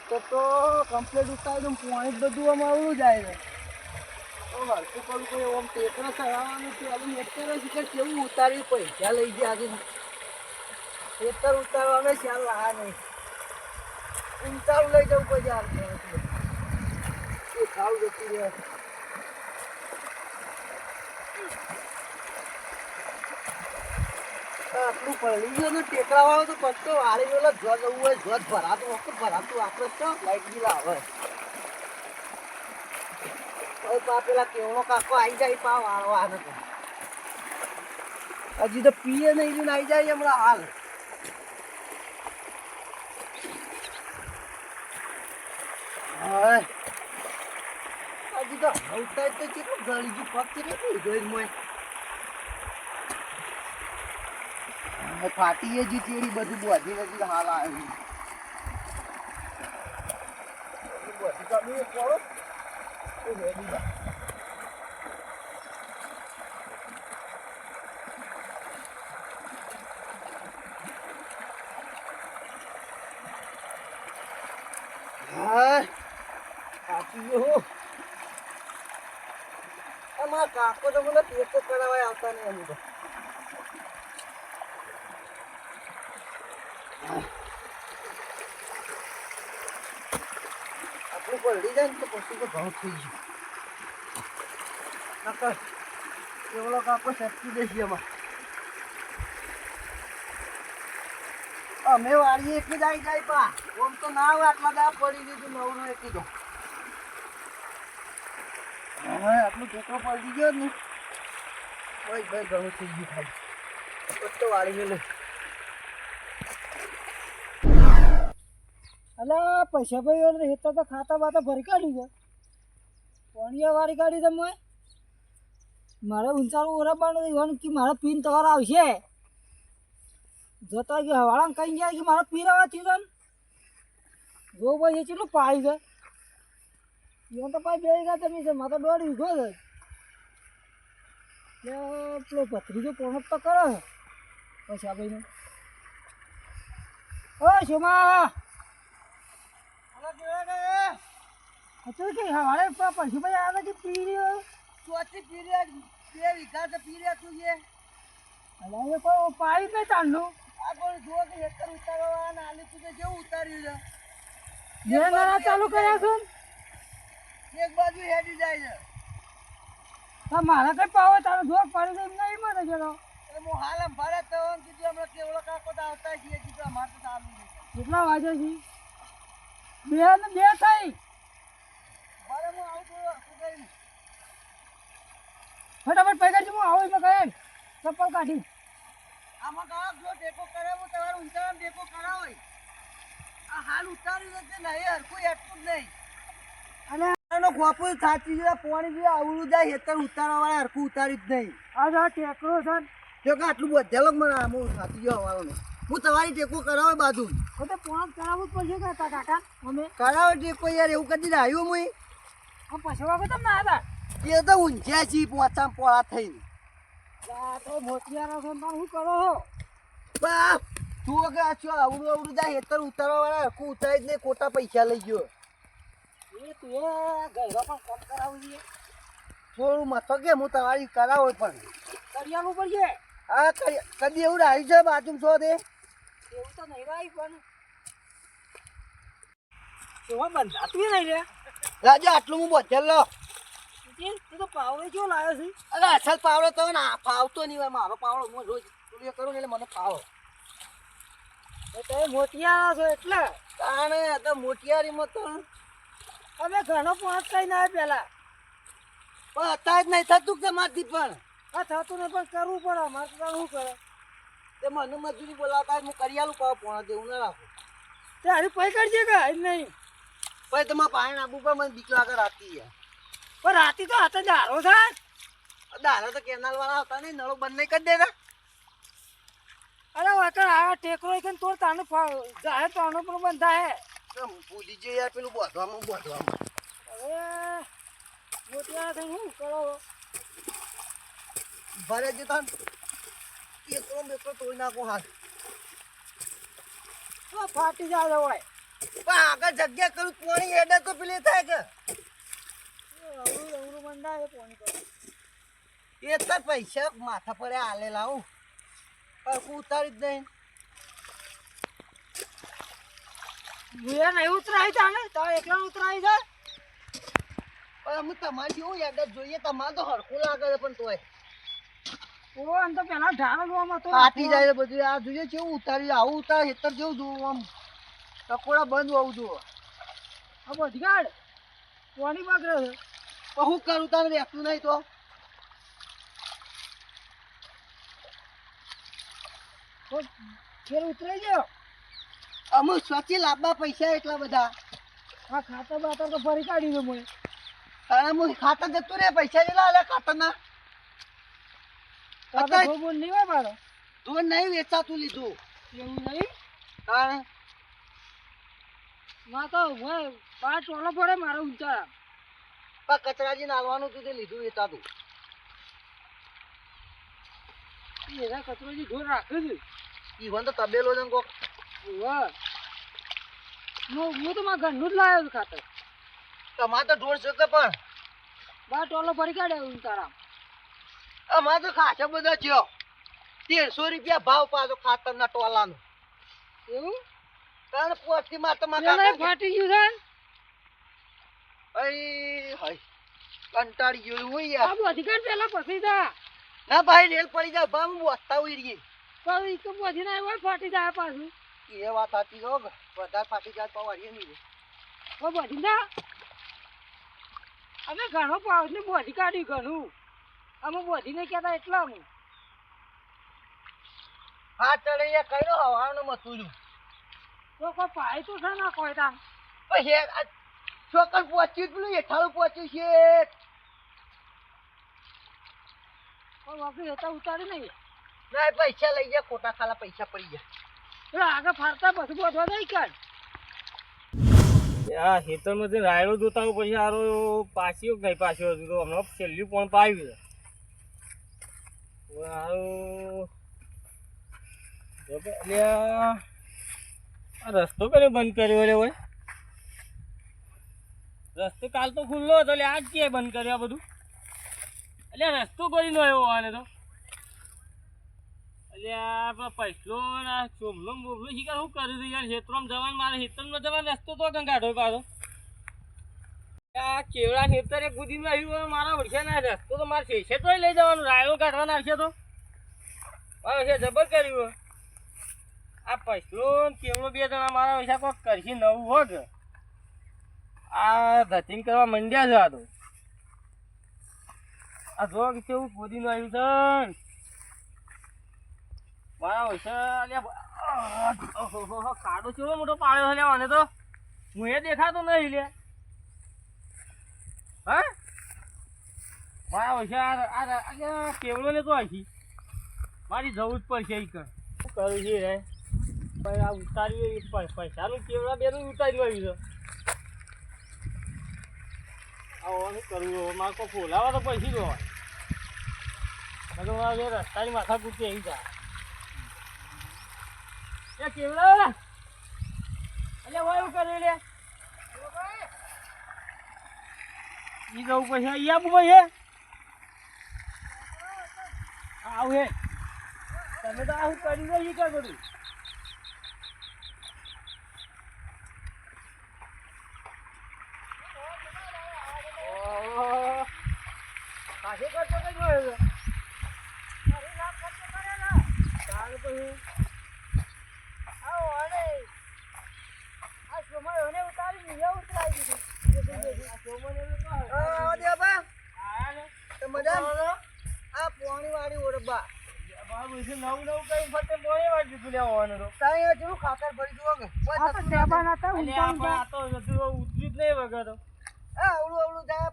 ખેતર તો કમ્પ્લીટ ઉતારી દઉં, પાણી બધું આમ આવડું જાય છે તો હરખું કરું કોઈ આમ ટેકરા ચડાવવાનું કે કેવું ઉતારી પૈસા લઈ ગયા આજે ખેતર ઉતારવાનો ખ્યાલ લાયા નહીં. ઉતારું લઈ જવું પછી હાલ ખાવ જતી રહે? આટલું તો પત્તો વાળી જો જવું જાય હજી તો પીએ નહીં આવી જાય હમણાં હાલ. હજી તો હવતા તો કેટલું ગળી ગયું પગ કેટલું ગયું મોય અને ફાટીએ જી ચેડી, બધું બોધી નથી હાલ આવી બોધી તમે કરો તો રેડી બા હા. ફાટી કાકો તો મને ટેકો કરાવવા આવતા નહીં અમુક આપણું પલડી જાય ને તો પછી તો ઘણું થઈ ગયું નકર કેવલો કાકો શક્તિ દેશે એમાં અમે વાળીએ એક જ આવી જાય પા ઓમ તો ના હોય આટલા દા પડી દીધું નું એક કીધો હા આટલું ટેકો પડી ગયો ને ભાઈ ભાઈ ઘણું થઈ ગયું ખાલી તો વાળી ગયેલું અલા પૈસા ભાઈ હેતા તો ખાતા બાતા ભરી કાઢ્યું છે. પોણીયા વાળી કાઢી તમે મારે ઊંચાણું ઓરબાનું એવાનું કે મારે પીન તમારા આવશે. જતા કે હવાળા કઈ ગયા કે મારે પીર આવવા થયું જો ભાઈ એ કેટલું પાઈ છે. એ તો પાઈ બે ગયા તમે છે, મારે તો દોઢ વીઘો છે. એટલે પેલો ભત્રીજો પોણત તો કરે છે. પૈસા ભાઈને ઓ શોમા અચલ કે હવારે પશુ ભાઈ આવે કે પી રહ્યો ચોથી પી રહ્યા બે વીઘા તો પી તું છે એ કોઈ પાઈ નહીં તાંડું આ કોઈ જુઓ કે ઉતારવા ને આલી તું જેવું ઉતાર્યું છે? જે નાના ચાલુ કર્યા છો. એક બાજુ હેડી જાય છે. મારા કઈ પાવો તારો જોક પાડી દે એમ નહીં મને જરો હું હાલ ભરે તો કીધું હમણાં કેવડો કાકો તો આવતા છીએ કીધું અમારે તો ચાલુ કેટલા વાગે છે? બે બે થઈ. મારે હું આવું છું ફટાફટ પૈકા હું આવું એટલે કહે ચપ્પલ કાઢી. આમાં કાક જો ટેકો કરાવો તમારું ઊંચાણ ટેકો કરાવો. આ હાલ ઉતારી નથી નહીં હરખું એટલું જ નહીં. અને આનો ગોપુ સાચી છે પોણી બી આવડું જાય હેતર ઉતારવા વાળા હરખું ઉતારી જ નહીં. આ ટેકરો છે જો કે આટલું બધા મને આમ સાચી ગયો હવાલો ને. હું તમારી ટેકો કરાવે બાજુ. તો તે પોણ કરાવવું જ પડશે કાકા કાકા અમે? કરાવે ટેકો યાર એવું કદી આવ્યું મુઈ? આ પછવા બધા ના હતા એ તો ઊંઝ્યા છી પોચા પોળા થઈને. તો મોતિયારા છે પણ શું કરો હો બાપ તું કે આ છો આવડું આવડું જાય હેતર ઉતારવા વાળા હરખું ઉતારી જ નહીં ખોટા પૈસા લઈ ગયો. એ તું એ ગયરો પણ કોમ કરાવું છે. થોડું કે હું તમારી કરાવો પણ. કરિયાનું પડશે હા કરી- કદી એવું રાહ્યું છે બાજુ છો તે? એવું તો નહીં ભાઈ પણ. એમાં બંધાતું નહીં રે. રાજા આટલું હું બોધેલ લો. તું તો પાવડો કેવો લાવ્યો છે? અરે અસલ પાવડો તો ના ફાવતો નહીં મારો પાવડો હું રોજ ચોરીઓ કરું ને એટલે મને ફાવો. તમે મોટિયા છો એટલે. તાણે તો મોટિયારીમાં તો અમે ઘણો પહોંચતા ના પેલા. પણ અત્યારે જ નહીં થતું કે મારથી પણ? આ થતું નહીં પણ કરવું પડે અમારે તો શું કરે? તે મને મજૂરી બોલાવતા હું કરી આલું પાવ પોણા દેવું ના રાખું. તે હારી પૈ કરજે કે નહીં? પછી તમારે પાણી નાખવું પણ મને બીક લાગે રાતી યાર. પણ રાતી તો હાથે ધારો થાય. ધારો તો કેનાલ વાળા હતા નહીં નળો બંધ નહીં કરી દેતા. અરે વાકર આ ટેકરો કે તો તાને જાહે તાનો પણ બંધાય. ભૂલી જઈએ યાર પેલું બોધવામાં બોધવામાં. હવે મોટિયા થઈ શું કરો? ભરે જતા એકરો બેકરો તોડી નાખો હાથ ફાટી જાય હોય પણ આગળ જગ્યા કરું પોણી હેડે તો પેલી થાય કે. અવળું અવળું મંડાય પોણી કરો એ તો પૈસા માથા પડે હાલે લાવું હરખું ઉતારી જ નહીં મુએ નહીં ઉતરાય ચાલે તો એકલા ઉતરાય જાય પણ અમે તમારે જેવું યાદ જોઈએ. તમારે તો હરખું લાગે છે પણ તોય. ઓ આમ તો પેલા ઢાળ જોવામાં તો ફાટી જાય બધું. આ જોઈએ કેવું ઉતારી આવું ઉતાર હેતર જેવું જોવું આમ. ટકોડા બંધ હોવું જુઓ. આ બધગાડ કોની બગડે છે? હું કરું તારે રહેતું નહીં તો? ફેર ઉતરાઈ ગયો? અમુક સ્વચ્છ લાંબા પૈસા એટલા બધા. આ ખાતર બાતર તો ફરી કાઢી દો મને. હું ખાતર જતું રે પૈસા જેટલા આલે ખાતરના. બોલ નહીં હોય મારો. તું નહીં વેચાતું લીધું. એવું નહીં? કારણમાં તો હોય બાર પડે મારો ઊંચા. પણ કચરાજી નાલવાનું તું તે લીધું વેચાતું. એના કચરોજી ઢોર રાખે છે. ઈવન તો તબેલો છે કોક. વાહ હું તો મારા ઘરનું જ લાવ્યો છું ખાતર. તમારે તો ઢોળ કે પણ? બાર ટોલો ભરી કાઢ્યા ઊંચારા અમારે તો ખાસા બધા થયો. તેરસો રૂપિયા ભાવ પાછો ખાતરના ટોલાનો. એવું? કારણ પોસ્ટથી માં તમારે ફાટી ગયું છે? અઈ હાય કંટાળી ગયો હોય યાર. આ બધી પેલા પછી જા. ના ભાઈ રેલ પડી જાય ભાવ હું ઉઈ રહી તો ઈ તો બધી ના હોય ફાટી જાય પાછું. એ વાત સાચી છો બધા ફાટી જાય તો નહીં બધી ના. અમે ઘણો પાવ ને બધી કાઢી ઘણું. અમે વધી ને કહેતા એટલા અમુક હા ચડે એ કર્યો હવાનું મથું તો કોઈ પાય તો છે ના કોઈ તામ હે છોકર પહોંચ્યું પેલું હેઠાળું પહોંચ્યું છે. કોઈ હતા ઉતારી નહીં. ના પૈસા લઈ જાય ખોટા ખાલા પૈસા પડી જાય આગળ ફરતા બધું બધવા નહીં કાઢ આ ખેતરમાંથી રાયડો જોતા પછી આરો પાછી ગઈ પાછો હતું તો હમણાં છેલ્લું પણ પાવી છે હારો જો કે અલ્યા આ રસ્તો કર્યો બંધ કર્યો રે હોય રસ્તો કાલ તો ખુલ્લો હતો એટલે આજ કે બંધ કર્યો આ બધું? એટલે રસ્તો કરી નો આવ્યો આને તો. એટલે પૈસલો ચોમલો બોમલો શીખર શું કર્યું યાર? ખેતરમાં જવાનું, મારે ખેતરમાં જવાનો, રસ્તો તો કંગાઢો પાછો. આ કેવડા ખેતરે ગુદીમાં આવ્યું મારા વળશે રસ્તો તો મારે છે તો લઈ જવાનું રાયડો કાઢવાના આવશે તો. મારે જબર કર્યું આ પૈસલો કેવડો બે મારા વૈસા કોક કરશી નવું હોત આ ધતિંગ કરવા મંડ્યા છે આ તો. આ જો કેવું કેવું નું આવ્યું છે મારા અલ્યા ઓહો કાડો મોટો પાડ્યો છે મને તો. હું એ દેખાતો નહીં લે હા? મારા અરે કેવડો ને તો આખી મારી જવું જ પડશે એ કર શું કરું છે રે? ભાઈ આ ઉતાર્યું પૈસાનું કેવડા બેનું ઉતાર્યું આવ્યું છે? આ કરવું? મારે કોઈ ફોલાવા તો પૈસી દો મારે રસ્તાની માથા કૂટી આવી એ કેવડા? અલ્યા વાયુ કરે લે. ઈ જવું પછી ઈ આપું પછી આવ હે તમે તો આવું કરી દો ઈ કર બધું ઓહો. કાશે કરતો કઈ જોયો છે? ચાલ પછી આવો અરે આ સમય મને ઉતારી ઉતરાઈ દીધું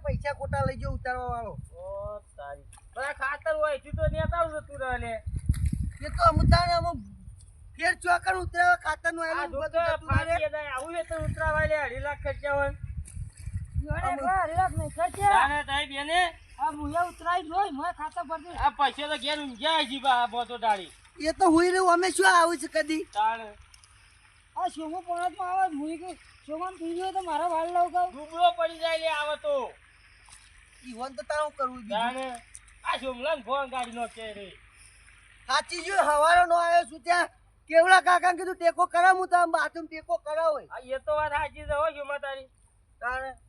પૈસા ખોટા લઈ ગયો ઉતારવા વાળો ખાતર હોય તું નેતા જતું રહે તો અમુક ફેર ચોકર ઉતરાવા ખાતરનું આવું છે ઉતરાવાય લે, અઢી લાખ ખર્ચા હોય. એ તો હુઈ રહ્યું અમે શું આવું છે કદી? આ આ પોણા માં આવે મુઈ કે આમ થઈ ગયો તો મારા વાળ લઉં કહું ડૂબળો પડી જાય લે આવે તો. ઈવન તો તારું કરવું. જાણે આ સોમલાન ફોન કાઢી નો કે રે. સાચી જો હવારો નો આવ્યો છું ત્યાં. કેવડા કાકા કીધું ટેકો કરાવ હું તમે બાથરૂમ ટેકો હોય. આ એ તો વાત સાચી છે હો જોમાં તારી. તારે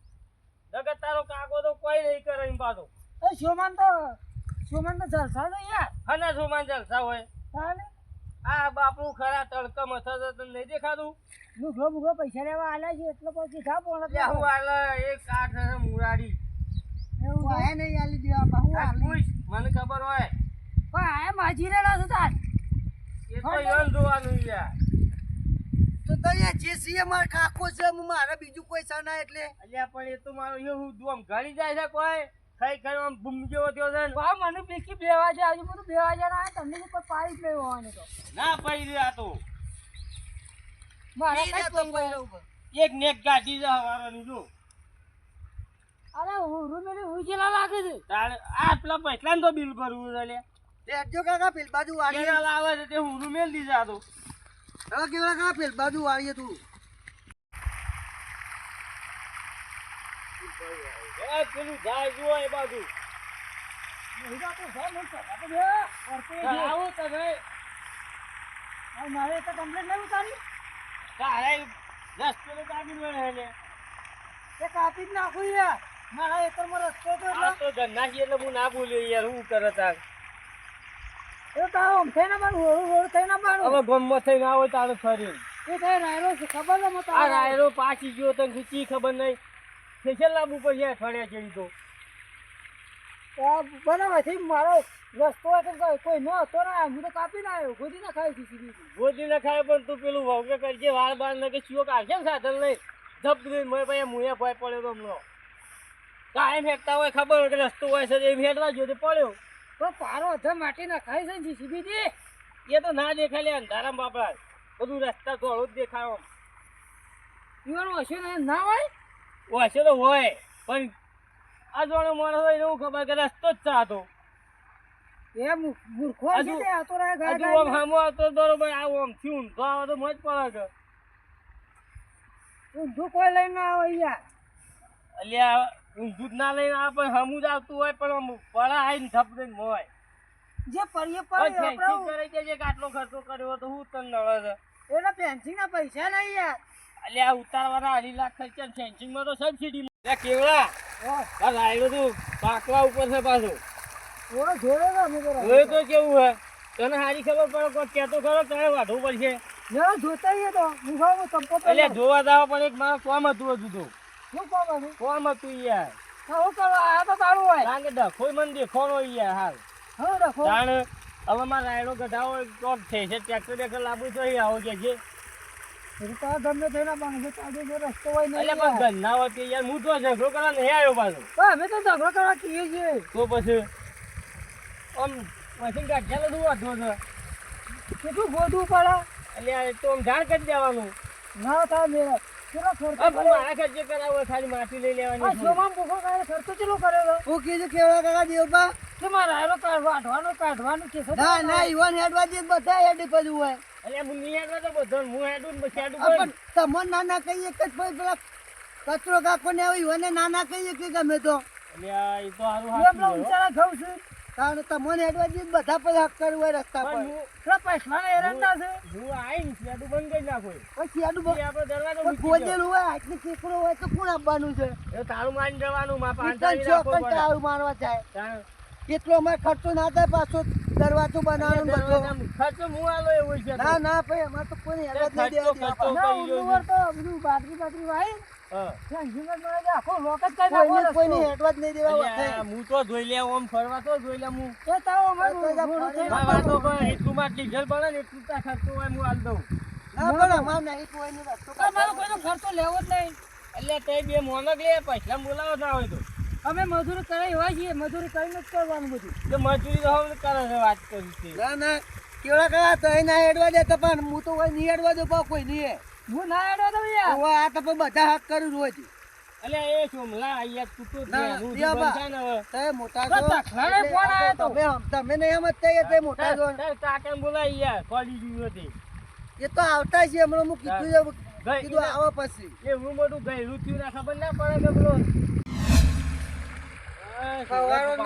જગત તારો કાકો તો કોઈ નહીં કરે એમ પાછો. એ શોમાન તો શોમાન તો જલસા તો યાર. હને સોમાન જલસા હોય? આ બાપુ ખરા તડકા મથા તો તને નહીં દેખાતું? મુઘલો મુઘલો પૈસા લેવા આલ્યા છે એટલો પછી જા પોણા લે હું હાલ એક કાઠ છે મુરાડી એવું હું નહીં આલી દેવા બહુ હું આલી. મને ખબર હોય. પણ આ માજી રહેલા છે તાર. એ તો યોન જોવાનું યાર. તો તો અહીંયા જે સીએ માર કાકો છે હું મારે બીજું કોઈ સના એટલે. અલ્યા પણ એ તો મારો એ હું આમ ગળી જાય છે કોઈ? ખાઈ ખાઈ આમ બૂમ જેવો થયો છે વાહ મને બેકી બેવા છે આજે બધું બેવા છે ના આ તમને કોઈ પાડી જ નહીં હોવાની તો. ના પડી રહ્યા તો. મારા કઈ તો કોઈ એક નેક ગાડી જા હવારની જો. અરે હું રૂમેલી ઉજેલા જેલા લાગે છે. તારે આટલા પૈસા તો બિલ ભરવું છે લે દેખજો કાકા પેલ બાજુ વાળીએ. લાવે છે તે હું મેલ દીધા તો. હવે કેવડા કા પેલ બાજુ આવીએ તું. પેલું જાય જુઓ એ બાજુ? મહિલા તો છે મને ખબર તો છે. વર્તે છે. આવું તમે મારે તો કમ્પ્લેટ નહીં ઉતારી. તારે મળે એ કાપી જ નાખું યાર. મારા એકરમાં રસ્તો તો એટલે તો એટલે હું ના બોલ્યો યાર હું કરે તાર? એ તારો આમ થઈને મારું હોળું હોળું થઈને મારું હવે ગમમાં થઈ ના હોય તારે ફરી એ થઈ રાયરો છે ખબર છે મને આ રાયરો. પાછી ગયો તને ખીચી ખબર નહીં ફેશિયલ લાવવું પડશે અઠવાડિયા ચડી તો. બનાવવાથી મારો રસ્તો હતો તો કોઈ ન હતો ને હું તો કાપી ના આવ્યો ગોદી ના ખાય સીધી. ગોદી ન ખાય પણ તું પેલું વગર કરજે વાળ બાર ને કે ચિયો કાઢશે ને સાધન નહીં ધપ દઈને મેં ભાઈ મુએ ભાઈ પડ્યો તો હમણાં. કાંઈ ફેંકતા હોય ખબર હોય કે રસ્તો હોય છે એ ફેંકવા જો પડ્યો. તો પારો અધર માટી નખાય છે જીસીબીજી? એ તો ના દેખાય લે અંધારામ બાપડા બધું રસ્તા થોડું જ દેખાય પીવાનું હશે ને ના હોય? હશે તો હોય પણ આ જોડે માણસ હોય એવું ખબર કે રસ્તો જ ચાતો એ મૂર્ખો છે હજુ- તે આ તો ગાય હજુ આમ સામો બરોબર આવું આમ થયું તો આવે તો મજ પડે કે ઊંધું કોઈ લઈને આવે યાર અલ્યા ઊંધું જ ના લઈને આવે પણ હમું જ આવતું હોય પણ પડા આવીને ધપ દઈને મોય. જે પણ પડી આપણે કરી દેજે કે આટલો ખર્ચો કર્યો તો હું તને નડે છે? એના પેન્સિંગ ના પૈસા નહીં યાર આ ઉતારવાના અઢી લાખ ખર્ચા ફેન્સિંગમાં તો સબસિડી એ કેવડા? આ રાયડો તું પાકવા ઉપર છે પાછો. થોડો જોડે ને અમે તો તો કેવું હે તને સારી ખબર પડે કોઈ કહેતો ખરો? તને વાઢવું પડશે. જોતા તો. હું ચંપો અલ્યા જોવા જાવ પણ એક મારા કોમ હતું હતું તો. શું પાવાનું કોમ હતું યાર. હું કરવા આ તો તારું હોય. કારણ કે ડખોય મને દેખોનો યાર હાલ. હા રાખો તાણ હવે મારા રાયડો ગઢાવો તો થઈ છે ટ્રેક્ટર બેક્ટર લાવવું તો અહીં આવો કે છે. તારા ગમે તેના જો તાજો જો રસ્તો હોય નહીં એટલે પણ. ગન્ના વતી યાર હું તો ઝઘડો કરવા નહીં આવ્યો પાછો. અમે તો ઝઘડો કરવા કહીએ છીએ. તો પછી? આમ મશીન કાઢ્યા બધું વાંધો છે? કેટલું ગોદવું પડે? એટલે તો આમ જાણ કરી દેવાનું. ના થાય મેરા કેટલો ખર્ચો હવે પણ કર્યો મારા ખર્ચે કરાવો ખાલી માટી લઈ લેવાની છે. શોમાં ભૂખો કાઢે ખર્ચો કેટલો કર્યો હું કીધું કેવડા કાકા દેવબા કે મારે આયરો કાઢવાનું કાઢવાનું કે ના ના ઈવન હેડવા દે બધા હેડી હોય. એટલે હું હેડવા તો બધો હું હેડું ને હેડું પણ તમને નાના કહીએ કે પેલા કચરો કાકો ને આવે ઈવને નાના કહીએ કે ગમે તો. એટલે તો હારું છું? કારણ તમને દે બધા પર કરવું હોય રસ્તા પર. હું- પેલા પૈસાના એરંડા છે? હું આવીને હેડું બંધ કરી નાખો પછી હેડું બંધ આપણે દરવાજો. ગોજેલું હોય આટલી કેકડો હોય તો કોણ આપવાનું છે? એ તારું માની જવાનું માં પાંચ. તાળું મારવા જાય કેટલો માં ખર્ચો ના થાય પાછો દરવાજો બનાવવાનો બધો. ખર્ચો હું આલો એવું છે ના ના ભાઈ અમારે તો કોઈ હેડવા નહીં દેવા તો બધું બાટરી બાટરી વાય. હા. ત્યાં જીવન મળે છે આખો લોક જ કઈ નાખો કોઈને કોઈને રસ્તો. હેડવા જ નહીં દેવા અલ્યા, વખતે. હું તો જોઈ લે ઓમ ફરવા તો જોઈ લે હું. એ તારો અમારું તો જા રોડ ફરી થઈ આ વાતો પણ એટલું માં ડીઝલ પડે ને એટલું ત્યાં ખર્ચો હોય હું આલ દઉં. ના પણ અમારે નહીં કોઈને રસ્તો તમારો કોઈનો ખર્ચો લેવો જ નહીં. એટલે તે બે મોનક લે પૈસા બોલાવો ના હોય તો. અમે મજૂરી કરાવી હોય છીએ મજૂરી કરીને જ કરવાનું બધું. તો મજૂરી તો હવે કરે છે વાત કરી ના ના કેવડા કયા તો ના હેડવા દેતા પણ હું તો કોઈ નહીં હેડવા દઉં કોઈ નહીં હું ના હેડો તો યાર. હવે આ તો બધા હક કરું રોજ અલે એ સોમલા અહીંયા તૂટો તો ના, હું દિયા તો ને. મોટા તો છો તખલાને ફોન આયો તો. બે હમ- તમે નહીં એમ જ થઈએ તે મોટા જો. કાકાને બોલાય યાર કોલી ગયું હતી એ તો આવતા છે હમણાં હું કીધું છે કીધું આવો પછી. એવું મોટું ગયરું થયું ના ખબર ના પડે કે બોલો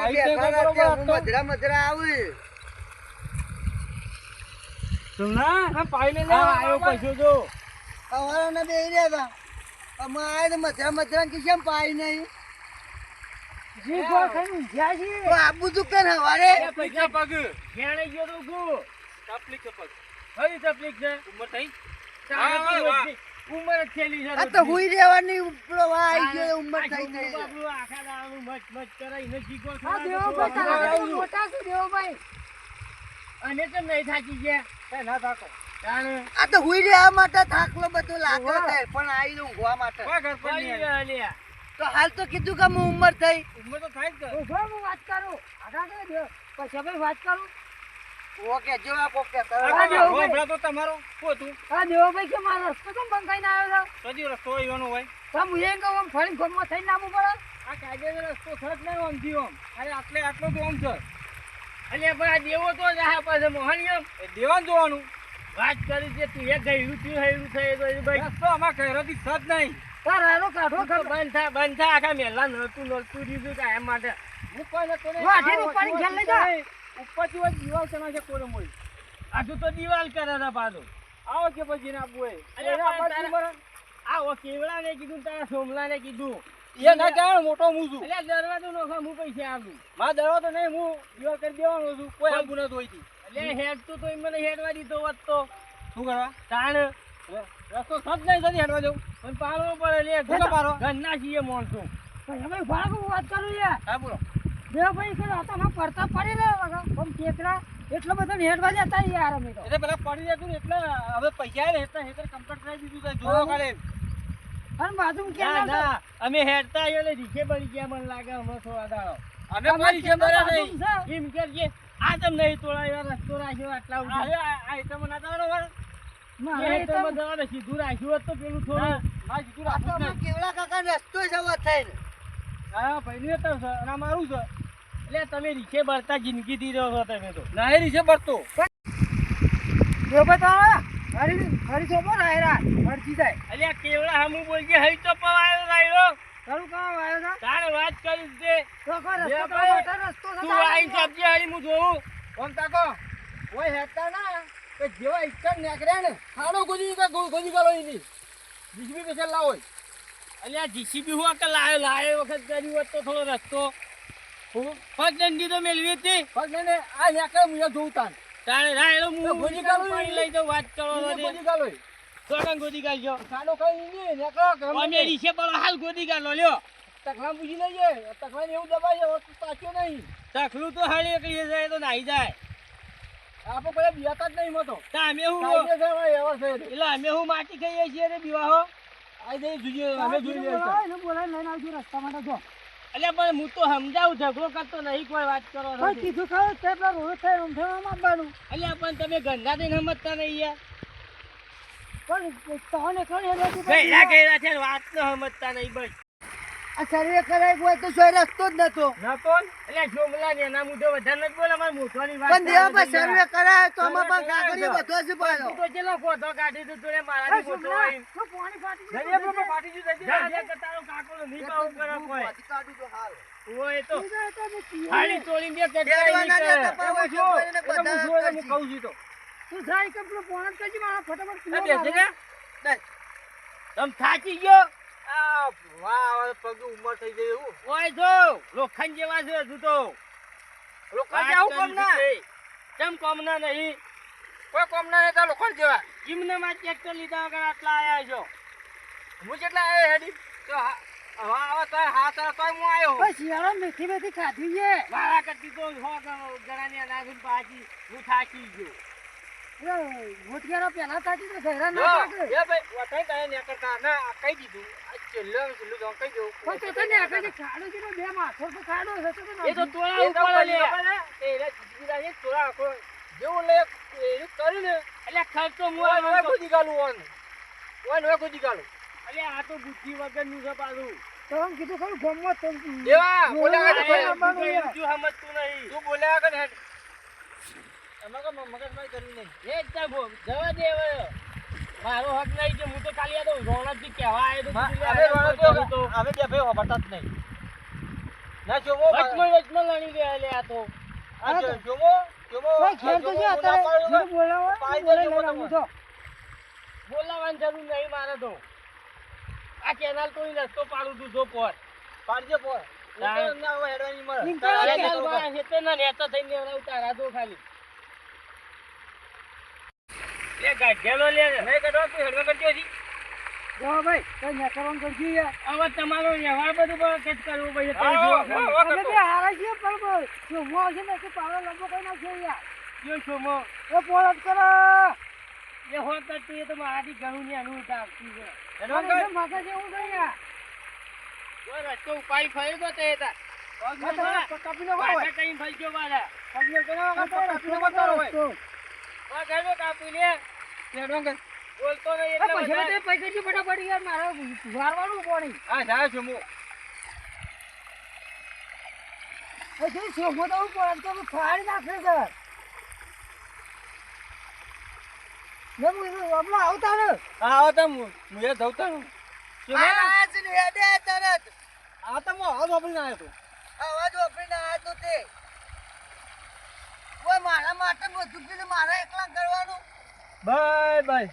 બેઠા તો હું મધરા મધરા આવી આ પાઈને લે, આવ્યો. પૈસો જો. સવારોના બે રહ્યા હતા અમે આયા મથરા મથરા કે કેમ પાઈ નહીં જી ગો ખાઈને ઊંઘ્યા છીએ. તો આબુ તું કે હવારે પૈસા પગ. ઘેણે ગયો તો ગુ. તકલીફ છે પગ. કઈ તકલીફ છે? ઉંમર થઈ? ઉંમર છે આ તો હુઈ રહેવાની પેલો વા આવી ગયો આ થઈ ગઈ આખા દાડાનું મચ મચ તો દેવભાઈ તારા મોટા છે દેવભાઈ. અને કેમ નહીં થાકી ગયા ના થાકો આ તો હુઈ રહ્યા માટે થાકલો બધો લાગે. છે પણ આવી ઊંઘવા માટે કોઈ ઘર પર નહીં આવ્યા. તો હાલ તો કીધું કે હું ઉંમર થઈ ઉંમર તો થાય જ. હું વાત કરું. આગા પછી ભાઈ વાત કરું. ઓકે જો આ હા, તો તમારો પોતું આ દેવભાઈ કે મારો રસ્તો કેમ બંધ કરીને આવ્યો છે? કદી રસ્તો એવાનો હોય તમ હું એમ કહું, આમ ફરીને ગોમમાં થઈને આવવું પડે? આ કાયદેસર રસ્તો થત નહીં આમ અરે આટલે આટલો તો આમ છે અલ્યા પણ આ દેવો તો જ આ પાસે દેવાન જોવાનું વાત કરી છે તું એ ગયું થયું હેરું થઈ તો એ ભાઈ. રસ્તો નહીં. તાર હારો કાઢો તો બંધ થા બંધ થા આખા મેલા નતું નતું દીધું કાયમ માટે. હું કોઈને કોઈને વાઢીને ઉપાડીને ઘેર લઈ જા. ઉપરથી હોય દિવાલ ચણા છે કોને મોઈ આજુ તો દિવાલ કરે ના પાછું. આવો કે પછી ના બોય આવો કેવડા ને કીધું તારા સોમલા ને કીધું. એ ના કહેવાનું મોટો હું છું. એટલે દરવાજો નો હું પૈસા આપું. મારા દરવાજો નહીં હું દિવાલ કરી દેવાનો છું. કોઈ આપું નથી હોઈતી હેડ તો એમ મને હેડવા દીધો હોત તો. શું કરવા? તાણ. રસ્તો સજ નહીં હેડવા દઉં પણ પાડવો પડે લે ઘર પાડો? ઘરના છીએ માણસો. ભાઈ હવે ભાગ વાત કરું યાર. હા બોલો. દેવભાઈ કે આ તો પડતા પડી રહ્યો. આમ ટેકરા એટલો બધો જતા યાર અમે તો. એટલે પેલા પડી જતું એટલે હવે પૈસા એટલે હેતર કમ્પ્લીટ કરી દીધું છે જોવો કાલે અને બાજુ ના ના અમે હેડતા એટલે રીખે પડી ગયા મને લાગે અમે થોડા દાડો. અમે. એમ કે આ તમ નહીં તોડાયો રસ્તો રાખ્યો આટલા સુધી આ આઈટમ ના તારો વાર મારે તો સીધું રાખ્યું તો પેલું થોડું. હા સીધું નહીં. કેવડા કાકા રસ્તો જ આવો થઈને હા પહેલું તો છે અને મારું છે એટલે તમે રીખે બળતા જિંદગી દી રહ્યો છો તમે તો. બળતો. આયા. હરી હરી ચોપો રાયરા. હરજી જાય. અલ્યા કેવડા હમું બોલજે હઈ તો પવાયો રાયરો. તારું કામ છે કરી દે રસ્તો તો દેવભાઈ, મોટો રસ્તો છે તું આઈ સબ્જી આઈ હું જોઉં. ઓમ તાકો ઓય હેતા ના. કે જેવા ઈચ્છા નેકરે ને ખાડો ગુજી કે ગુજી ગલો એની જીસીબી પૈસા લાવો. અલ્યા જીસીબી હું કે લાયો? લાયો વખત કરી હોત તો થોડો રસ્તો. પગ દંડી તો મેળવી હતી. પગ દંડે આ નેકળે હું જોઉં તાન તારે રાયડો મુ ગુજી ગલો પાણી લઈ તો વાત કરો ગુજી ગલો તો ગોદી ગાલ્યો ખાડો કઈ નહીં નેકળો અમે રીશે પણ હાલ ગોદી ગાલો લ્યો. તકલા પૂછી લઈએ તકલા એવું દબાઈ જાય વસ્તુ સાચો નહીં. તકલું તો હાલી એકલી જાય તો નાઈ જાય. આપણે પેલા બિયાતા જ નહીં મતો અમે હું એટલે અમે હું માટી ખાઈએ છીએ રે બિવાહો? આ જઈ જોઈએ અમે જોઈ લઈએ બોલાય લઈને આવજો રસ્તા માટે જો. એટલે પણ હું તો સમજાવું ઝઘડો કરતો નહીં કોઈ વાત કરો કોઈ કીધું ખરું તે પેલા રોડ થાય આમ થાય આમ એટલે પણ તમે ગંગા દઈને સમજતા નહીં યાર. પણ તને પછી ગયડા છે વાત તો સમજતા નહીં બસ. સર્વે કરાય હોય તો સોય રસ્તો જ નતો ના એટલે જોમલા ને એના મુદ્દે વધારે નથી બોલે અમારે મોટવાની વાત પણ દેવા પર સર્વે કરાય તો આમાં પણ કરાય બધો જ તું પાડો તો ચેલો ફોટો કાઢી દીધો રે મારાથી શું ફોટો આઈ તો પાણી ફાટી જઈએ ગયું? બાપા પાટી જુ જઈએ જઈએ કે તારો કાકો કરે કોઈ કાઢું તો હાલ. ઓય તો તો. ને હું. કહું છું તો. તું જાય મારા ફટાફટ મારો. ને? તમ થાકી ગયો આ વાહ હવે પગ ઉમર થઈ ગઈ એવું? ઓય જો લોખંડ જેવા છે હજુ તો. લોખંડ જેવું કોમ ના કેમ કોમ ના નહીં? કોઈ કોમ ના નહીં તો લોખંડ જેવા. જીમને માં ટ્રેક્ટર લીધા વગર આટલા આયા છો. હું કેટલા આયા હેડી? તો હા હવે તો હા તો તોય હું આયો ભાઈ, શિયાળો મેથી બેથી ખાધી છે. મારા કરતી તો હો ગણાની અનાજ પાછી હું થાકી ગયો. એટલે પેલા પહેલા થાકી તો ઘેરા ના થાકે. એ ભાઈ વટાઈ કાય નહીં કરતા. ના, આ કઈ દીધું. આ છેલ્લે હવે જો કઈ દઉં. પણ તો તને આ કઈ ખાડો છે બે માથો તો ખાડો છે, તો એ તો તોળા ઉપર લે. એ રે જીગીરા એ તોળા આખો. જેવો લે, એ કરી ને, એટલે ખર્ચો હું આ નવે ગોદી ગાલું ઓન. ઓન હોય ગોદી ગાલું. એટલે આ તો બુદ્ધિ વગરનું છે પાછું. તમ કીધું ખરું ગમત તો દેવા, બોલ્યા કે તું. સમજતું નહીં. તું બોલ્યા કે કાંઈ મગજમારી કરવી નહીં. એ જ જવા દે હવે. મારો હક નહીં છે હું તો ખાલી આ તો રોણકથી કહેવા આવ્યો તો અમે લે, આ રોણક બે ભાઈ જ નહીં ના જોમો વચમાં વચમાં લણી ગયા લે આ તો આ જો- જોમો જોમો ખેલ તો છે અત્યારે જે બોલાવો પાઈ બોલે દેજો લઈને તમે. આવું છો. બોલાવવાની જરૂર નહીં મારે તો આ કેનાલ તો રસ્તો પાડું તું જો પોર પાડજે પોર ના. હેડવાની મળે કે. હેતે ના નેતા થઈને ઉતારા તારા તો ખાલી લે ગાઢેલો લે. નહીં કાઢવા તું હેડવા કરતી હતી જો ભાઈ કઈ ના કરવાનું કરજો યાર. હવે તમારો વ્યવહાર બધું કટ કરવું પડશે તમે બે હારા છીએ પણ બહુ જો મો છે ને કે પાવર લંબો કઈ નાખ્યો યાર. જો છોમો એ પોળત કરો. એ હોત તું એ તો મારાથી ઘણું ને એનું ઉતારતું છે. કર એકદમ માથા જેવું છે યાર. રસ્તો ઉપાડી ફરી ગયો તે હતા આ તમારે કાપી નાખો હોય. કઈ ફરી ગયો પાછા પગને કરો વગર તો કાપી રસ્તો નાખો તારો હોય. રસ્તો. કાપી લે. હેડવા કર બોલતો નહીં એટલે પૈસા વધારે. પૈસા છે ફટાફટ યાર મારે વારવાનું પાણી. આ જા જોમો. હજી શોભો તો હું ફાડી નાખે સર આવતા ને આવો તો ને? તરત. આ તો હું આવાજ વાપરીને આવ્યો તો અવાજ વાપરીને આવ્યા તે. કોઈ મારા માટે બધું મારા એકલા કરવાનું. Bye bye.